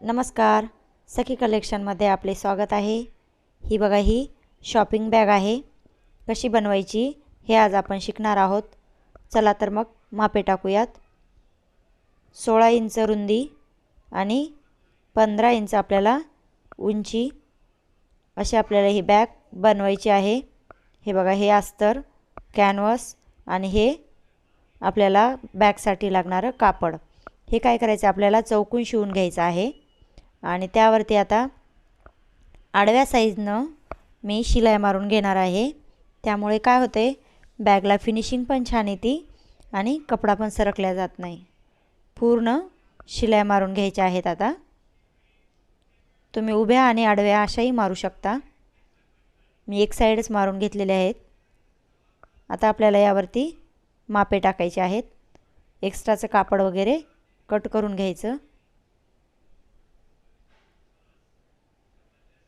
नमस्कार. सखी कलेक्शनमध्ये आपले स्वागत आहे. ही बघा ही शॉपिंग बॅग आहे. कशी बनवायची हे आज आपण शिकणार आहोत. चला तर मग मापे टाकूयात. सोळा इंच रुंदी आणि पंधरा इंच आपल्याला उंची अशी आपल्याला ही बॅग बनवायची आहे. हे बघा हे अस्तर कॅनव्हस आणि हे आपल्याला बॅगसाठी लागणारं कापड. हे काय करायचं? आपल्याला चौकून शिवून घ्यायचं आहे. आणि त्यावरती आता आडव्या साईजनं मी शिलाई मारून घेणार आहे. त्यामुळे काय होते बॅगला फिनिशिंग पण छान येते आणि कपडा पण सरकल्या जात नाही. पूर्ण शिलाई मारून घ्यायच्या आहेत आता. तुम्ही उभ्या आणि आडव्या अशाही मारू शकता. मी एक साईडच मारून घेतलेले आहेत. आता आपल्याला यावरती मापे टाकायचे आहेत. एक्स्ट्राचं कापड वगैरे कट करून घ्यायचं.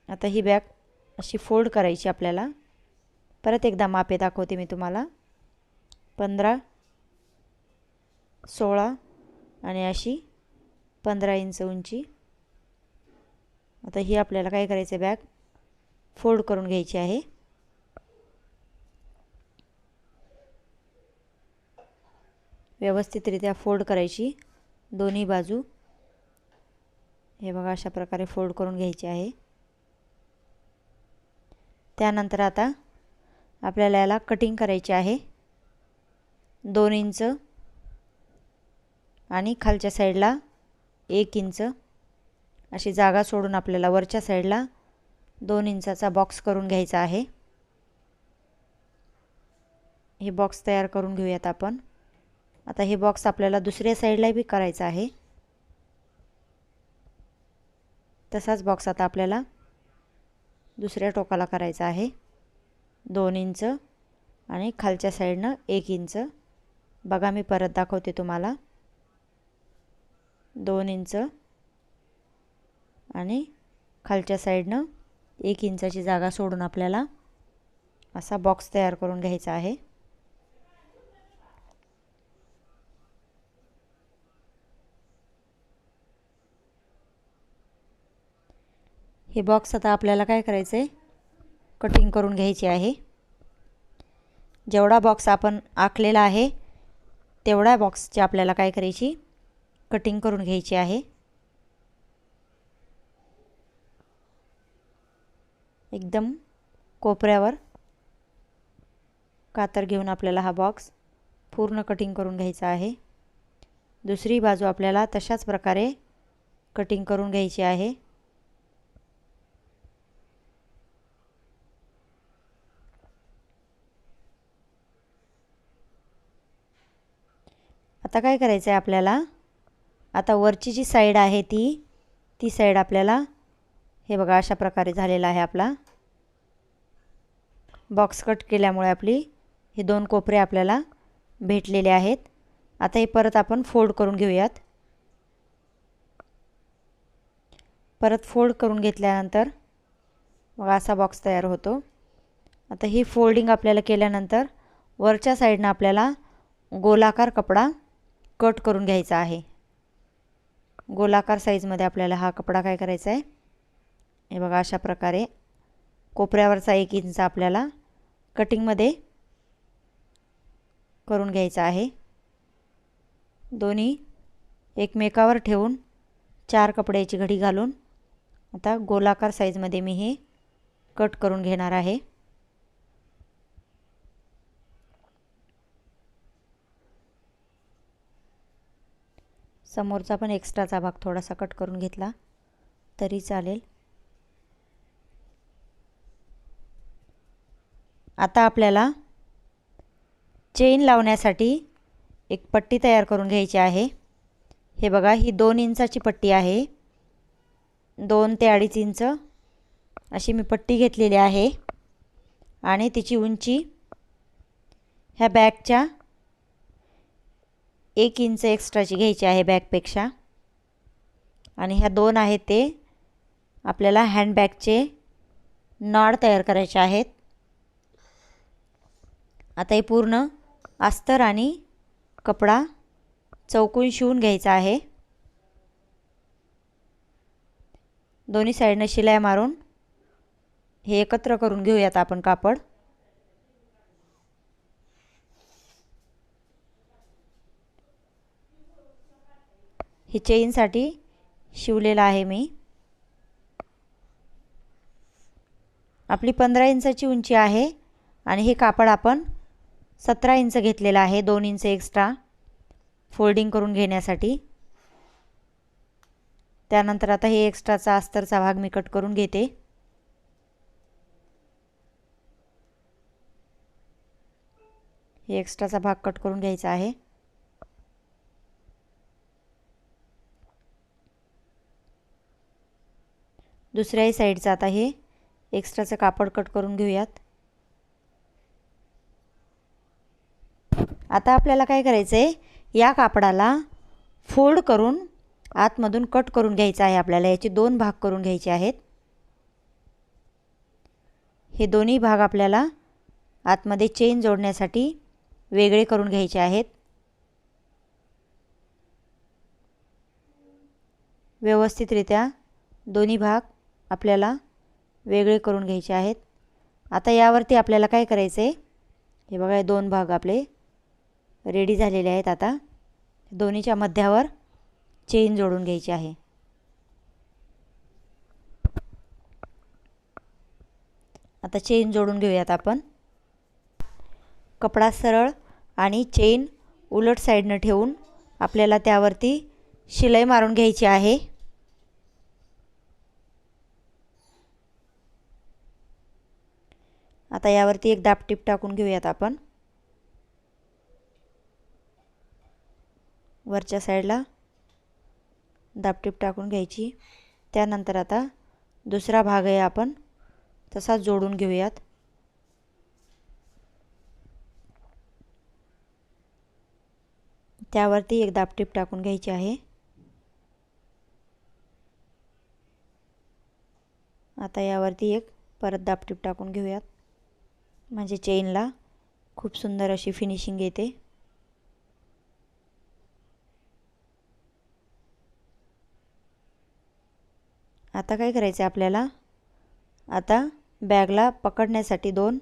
आता ही बॅग अशी फोल्ड करायची आपल्याला. परत एकदा मापे दाखवते मी तुम्हाला. पंधरा सोळा आणि अशी पंधरा इंच उंची. आता ही आपल्याला काय करायचं बॅग? फोल्ड करून घ्यायची आहे. व्यवस्थितरित्या फोल्ड करायची दोन्ही बाजू. हे बघा अशा प्रकारे फोल्ड करून घ्यायची आहे. त्यानंतर आता आपल्याला याला कटिंग करायची आहे. दोन इंच आणि खालच्या साईडला एक इंच. अशी जागा सोडून आपल्याला वरच्या साईडला दोन इंचाचा बॉक्स करून घ्यायचा आहे. हे बॉक्स तयार करून घेऊयात आपण. आता हे बॉक्स आपल्याला दुसऱ्या साईडला बी करायचं आहे. तसाच बॉक्स आता आपल्याला दुसऱ्या टोकाला करायचा आहे. दोन इंच आणि खालच्या साईडनं एक इंच. बघा मी परत दाखवते तुम्हाला. दोन इंच आणि खालच्या साईडनं एक इंचाची जागा सोडून आपल्याला असा बॉक्स तयार करून घ्यायचा आहे. हे बॉक्स आता आपल्याला काय करायचं आहे कटिंग करून घ्यायची आहे. जेवढा बॉक्स आपण आखलेला आहे तेवढ्या बॉक्सची आपल्याला काय करायची? कटिंग करून घ्यायची आहे. एकदम कोपऱ्यावर कातर घेऊन आपल्याला हा बॉक्स पूर्ण कटिंग करून घ्यायचा आहे. दुसरी बाजू आपल्याला तशाच प्रकारे कटिंग करून घ्यायची आहे. आता काय करायचं आहे आपल्याला? आता वरची जी साईड आहे ती ती साईड आपल्याला हे बघा अशा प्रकारे झालेला आहे आपला. बॉक्स कट केल्यामुळे आपली हे दोन कोपरे आपल्याला भेटलेले आहेत. आता हे परत आपण फोल्ड करून घेऊयात. परत फोल्ड करून घेतल्यानंतर मग असा बॉक्स तयार होतो. आता ही फोल्डिंग आपल्याला केल्यानंतर वरच्या साईडनं आपल्याला गोलाकार कपडा कट करून घ्यायचा आहे. गोलाकार साईजमध्ये आपल्याला हा कपडा काय करायचा आहे? हे बघा अशा प्रकारे कोपऱ्यावरचा एक इंच आपल्याला कटिंगमध्ये करून घ्यायचा आहे. दोन्ही एकमेकावर ठेवून चार कपड्याची घडी घालून आता गोलाकार साईजमध्ये मी हे कट करून घेणार आहे. समोरचा पण एक्स्ट्राचा भाग थोडासा कट करून घेतला. तरी चालेल. आता आपल्याला चेन लावण्यासाठी एक पट्टी तयार करून घ्यायची आहे. हे बघा ही दोन इंचाची पट्टी आहे. दोन ते अडीच इंच अशी मी पट्टी घेतलेली आहे. आणि तिची उंची ह्या बॅगच्या एक इंच एक्स्ट्राची घ्यायची आहे बॅगपेक्षा आणि ह्या दोन आहेत ते आपल्याला हँडबॅगचे नॉड तयार करायचे आहेत. आता हे पूर्ण अस्तर आणि कपडा चौकून शिवून घ्यायचा आहे. दोन्ही साईडनं शिलाई मारून हे एकत्र करून घेऊयात आपण कापड. हे चेनसाठी शिवलेलं आहे मी. आपली पंधरा इंचाची उंची आहे आणि हे कापड आपण सतरा इंच घेतलेलं आहे दोन इंच एक्स्ट्रा फोल्डिंग करून घेण्यासाठी. त्यानंतर आता हे एक्स्ट्राचा अस्तरचा भाग मी कट करून घेते. हे एक्स्ट्राचा भाग कट करून घ्यायचा आहे. दुसऱ्याही साईडचं आता हे एक्स्ट्राचं कापड कट करून घेऊयात. आता आपल्याला काय करायचं आहे या कापडाला फोल्ड करून आतमधून कट करून घ्यायचं आहे आपल्याला. याचे दोन भाग करून घ्यायचे आहेत. हे दोन्ही भाग आपल्याला आतमध्ये चेन जोडण्यासाठी वेगळे करून घ्यायचे आहेत. व्यवस्थितरित्या दोन्ही भाग आपल्याला वेगळे करून घ्यायचे आहेत. आता यावरती आपल्याला काय करायचं आहे हे बघा हे दोन भाग आपले रेडी झालेले आहेत आता. दोन्हीच्या मध्यावर चेन जोडून घ्यायची आहे. आता चेन जोडून घेऊयात आपण. कपडा सरळ आणि चेन उलट साईडनं ठेवून आपल्याला त्यावरती शिलाई मारून घ्यायची आहे. आता यावरती एक दापटीप टाकून घेऊयात आपण. वरच्या साईडला दापटीप टाकून घ्यायची. त्यानंतर आता दुसरा भाग आहे आपण तसाच जोडून घेऊयात. त्यावरती एक दापटीप टाकून घ्यायची आहे. आता यावरती एक परत दापटीप टाकून घेऊयात. म्हणजे चेनला. खूप सुंदर अशी फिनिशिंग येते. आता काय करायचं आहे आपल्याला? आता बॅगला पकडण्यासाठी दोन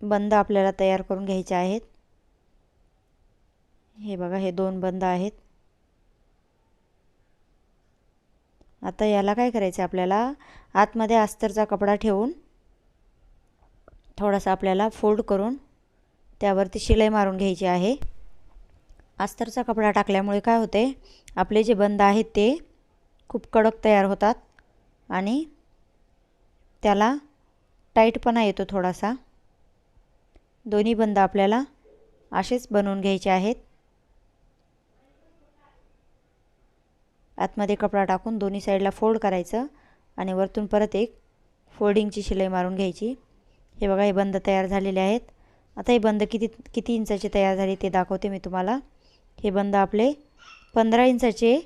बंद आपल्याला तयार करून घ्यायचे आहेत. हे बघा हे दोन बंद आहेत. आता याला काय करायचं? आहे आपल्याला आतमध्ये अस्तरचा कपडा ठेवून थोडासा आपल्याला फोल्ड करून त्यावरती शिलाई मारून घ्यायची आहे. अस्तरचा कपडा टाकल्यामुळे काय होते? आपले जे बंद आहेत ते खूप कडक तयार होतात आणि त्याला टाईटपणा येतो थोडासा. दोन्ही बंद आपल्याला असेच बनवून घ्यायचे आहेत. आतमध्ये कपडा टाकून दोन्ही साईडला फोल्ड करायचं आणि वरतून परत एक फोल्डिंगची शिलाई मारून घ्यायची. हे बघा हे बंद तयार झालेले आहेत. आता हे बंद किती किती इंचाचे तयार झाले ते दाखवते मी तुम्हाला. हे बंद आपले पंधरा इंचाचे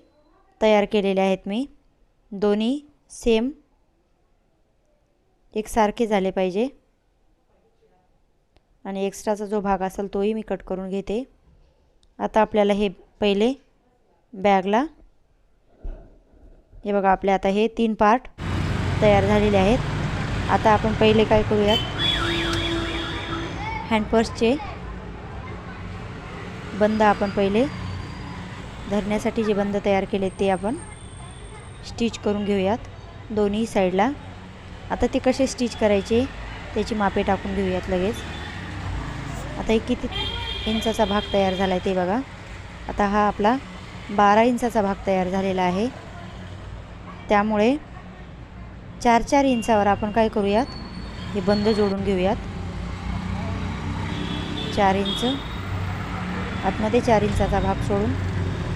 तयार केलेले आहेत मी. दोन्ही सेम एकसारखे झाले पाहिजे. आणि एक्स्ट्राचा जो भाग असेल तोही मी कट करून घेते. आता आपल्याला हे पहिले बॅगला हे बघा आपले आता हे तीन पार्ट तयार झालेले आहेत. आता आपण पहिले काय करूयात? हँडपर्सचे बंद आपण पहिले. धरण्यासाठी जे बंद तयार केले ते आपण स्टिच करून घेऊयात दोन्ही साईडला आता ते कसे स्टिच करायचे त्याची मापे टाकून घेऊयात लगेच. आता हे किती इंचाचा भाग तयार झाला आहे ते बघा. आता हा आपला बारा इंचाचा भाग तयार झालेला आहे. त्यामुळे चार चार इंचावर आपण काय करूयात? हे बंद जोडून घेऊयात. चार इंच. आतमध्ये चार इंचाचा भाग सोडून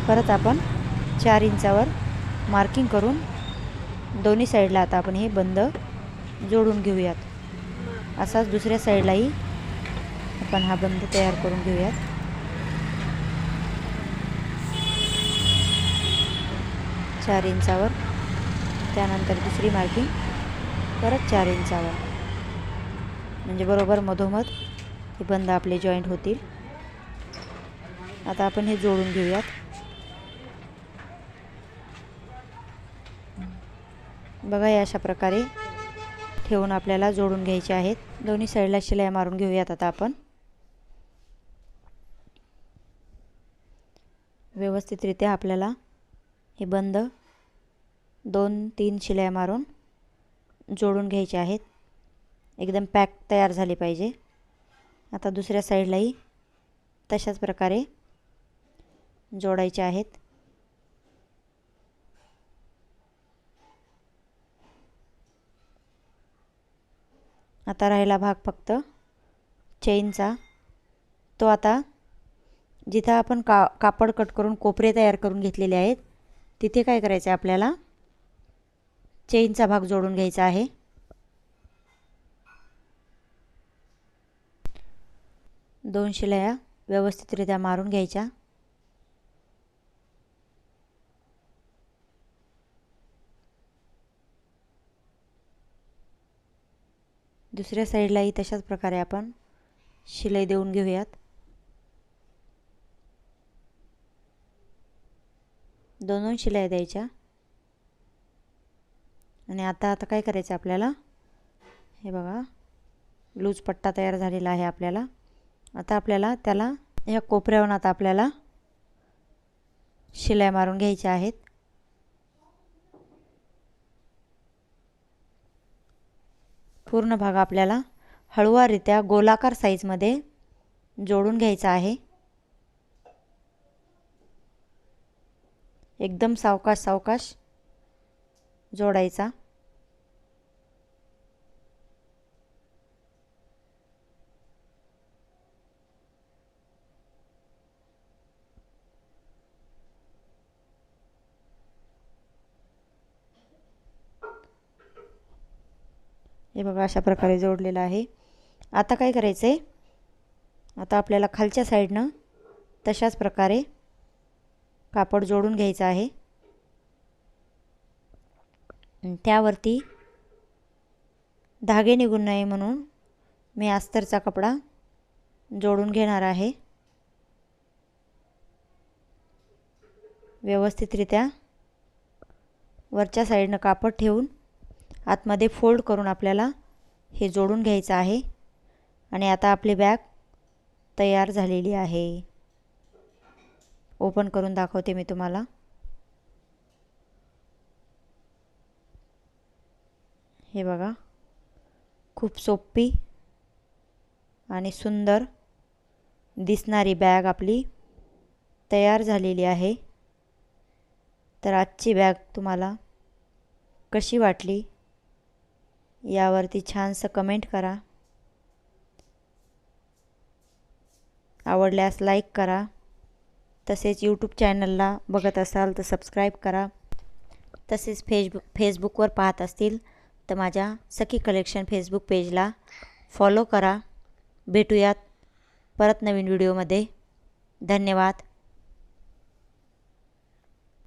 परत आपण चार इंचावर मार्किंग करून दोन्ही साईडला आता आपण हे बंद जोडून घेऊयात. असाच दुसऱ्या साईडलाही आपण हा बंद तयार करून घेऊयात. चार इंचावर त्यानंतर दुसरी मार्किंग परत चार इंचावर. म्हणजे बरोबर मधोमध हे बंद आपले जॉईंट होतील. आता आपण हे जोडून घेऊयात. बघा या अशा प्रकारे ठेवून आपल्याला जोडून घ्यायचे आहेत. दोन्ही साईडला शिलाई मारून घेऊयात आता आपण. व्यवस्थितरित्या आपल्याला हे बंद दोन तीन शिलाई मारून जोडून घ्यायचे आहेत. एकदम पॅक तयार झाली पाहिजे. आता दुसऱ्या साईडलाही तशाच प्रकारे जोडायचे आहेत. आता राहिला भाग फक्त चेनचा तो आता जिथं आपण का कापड कट करून कोपरे तयार करून घेतलेले आहेत तिथे काय करायचं आहे आपल्याला? चेनचा भाग जोडून घ्यायचा आहे. दोन शिलाया व्यवस्थितरित्या मारून घ्यायच्या. दुसऱ्या साईडलाही तशाच प्रकारे आपण शिलाई देऊन घेऊयात. दोन दोन शिलाई द्यायच्या. आणि आता आता काय करायचं आपल्याला? हे बघा. लूज पट्टा तयार झालेला आहे आपल्याला. आता आपल्याला त्याला ह्या कोपऱ्यावरून आता आपल्याला शिलाई मारून घ्यायच्या आहेत. पूर्ण भाग आपल्याला हळुवाररित्या गोलाकार साईजमध्ये जोडून घ्यायचा आहे. एकदम सावकाश सावकाश. जोडायचा. हे बघा अशा प्रकारे जोडलेलं आहे. आता काय करायचं आहे आता आपल्याला खालच्या साईडनं तशाच प्रकारे कापड जोडून घ्यायचं आहे. त्यावरती धागे निघून नये म्हणून मी अस्तरचा कपडा जोडून घेणार आहे. व्यवस्थितरित्या वरच्या साईडनं कापड ठेवून आतमध्ये फोल्ड करून आपल्याला हे जोडून घ्यायचं आहे आणि आता आपली बॅग तयार झालेली आहे. ओपन करून दाखवते मी तुम्हाला. हे बघा. खूप सोपी आणि सुंदर दिसणारी बॅग आपली तयार झालेली आहे. तर आजची बॅग तुम्हाला कशी वाटली? यावरती छानसं कमेंट करा. आवडल्यास लाईक करा. तसेच यूट्यूब चॅनलला बघत असाल तर सबस्क्राईब करा. तसेच फेसबुक फेसबुकवर पाहत असतील तर माझ्या सखी कलेक्शन फेसबुक पेजला फॉलो करा. भेटूयात परत नवीन व्हिडिओमध्ये धन्यवाद.